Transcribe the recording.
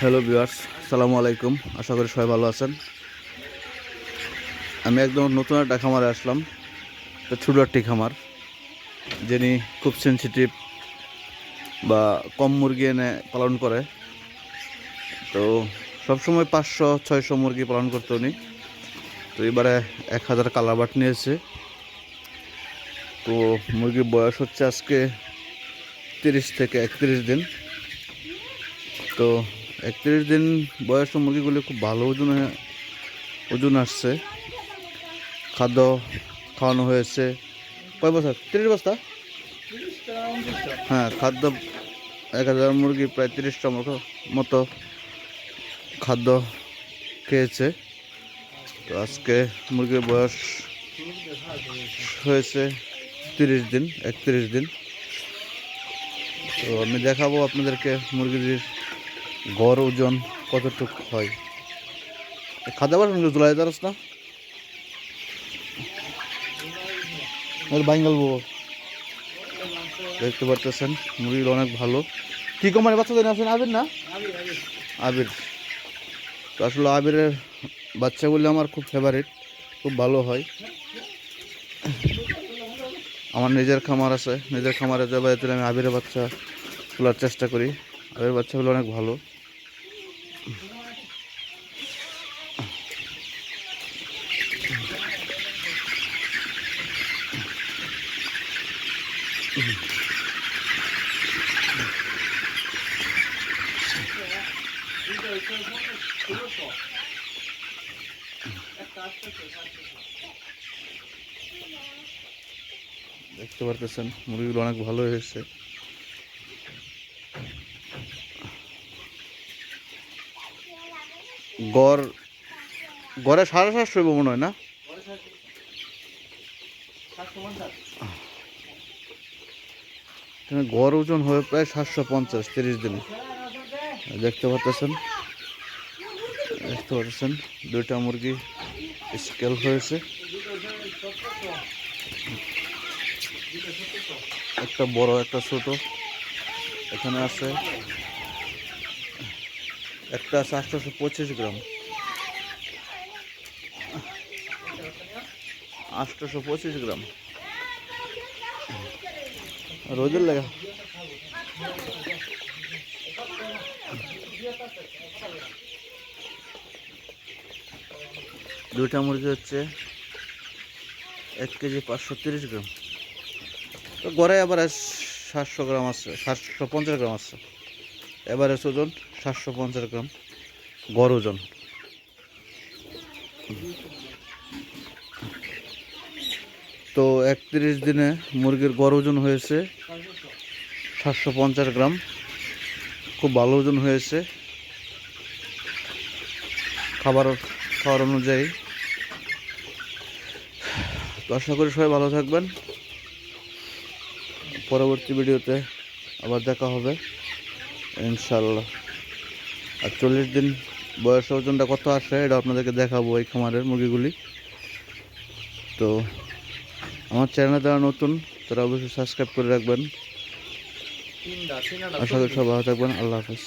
Hello viewers সালামু আলাইকুম। আশা করি সবাই ভালো আছেন। আমি একদম নতুন একটা খামারে আসলাম, একটা ছোটো একটি খামার, যিনি খুব সেন্সিটিভ বা কম মুরগি এনে পালন করে। তো সবসময় পাঁচশো, ছয়শো মুরগি পালন করতে উনি। তো এবারে এক হাজার কালাবাট নিয়েছে। তো মুরগির বয়স হচ্ছে আজকে তিরিশ থেকে একত্রিশ দিন। তো একত্রিশ দিন বয়স মুরগিগুলি খুব ভালো ওজন ওজন আসছে। খাদ্য খাওয়ানো হয়েছে। কয় বস্তা তিরিশ বস্তা হ্যাঁ খাদ্য এক হাজার মুরগি প্রায় তিরিশটা মতো মতো খাদ্য খেয়েছে। তো আজকে মুরগির বয়স হয়েছে তিরিশ দিন, একত্রিশ দিন। তো আমি দেখাবো আপনাদেরকে মুরগির গড় ওজন কতটুক হয়? খাদ্য পারেন জুলাই দারস না বাঙ্গাল বউ। দেখতে পারতেছেন মুরগির অনেক ভালো। কী কোম্পানি বাচ্চা দেন আছেন আবির না? আবির। তো আসলে আবিরের বাচ্চাগুলি আমার খুব ফেভারিট খুব ভালো হয়। আমার নিজের খামার আছে, নিজের খামারে যাবে আমি আবিরের বাচ্চা তোলার চেষ্টা করি। আবিরের বাচ্চাগুলো অনেক ভালো। দেখতে পারতেছেন মুরগিগুলো অনেক ভালো হয়েছে গড় গড়ে সাড়ে সাতশো মনে হয় না? গড় ওজন হয়ে প্রায় সাতশো পঞ্চাশ, তিরিশ দিনে। দেখতে পাচ্ছেন? দেখতে পাচ্ছেন? দুইটা মুরগি স্কেল হয়েছে। একটা বড়, একটা ছোট। এখানে আছে, একটা আছে পঁচিশ গ্রাম। আটশোশো পঁচিশ গ্রাম। রোদের লাগা। দুইটা মুরগি হচ্ছে এক কেজি পাঁচশো তিরিশ গ্রাম। তো গড়ে আবার সাতশো গ্রাম আছে, সাতশো পঞ্চাশ গ্রাম আছে। এবারে ওজন সাতশো পঞ্চাশ গ্রাম, গড় ওজন। তো একত্রিশ দিনে মুরগির গড় ওজন হয়েছে সাতশো পঞ্চাশ গ্রাম। খুব ভালো ওজন হয়েছে। খাবার খাওয়ার অনুযায়ী। তো আশা করি সবাই ভালো থাকবেন। পরবর্তী ভিডিওতে আবার দেখা হবে। ইনশাল্লাহ আর চল্লিশ দিন বয়স ওজনটা কত আসে, এটা আপনাদেরকে দেখাবো এই খামারের মুরগিগুলি। তো আমার চ্যানেলে যারা নতুন তারা অবশ্যই সাবস্ক্রাইব করে রাখবেন। আশা করি সব ভালো থাকবেন। আল্লাহ হাফেজ।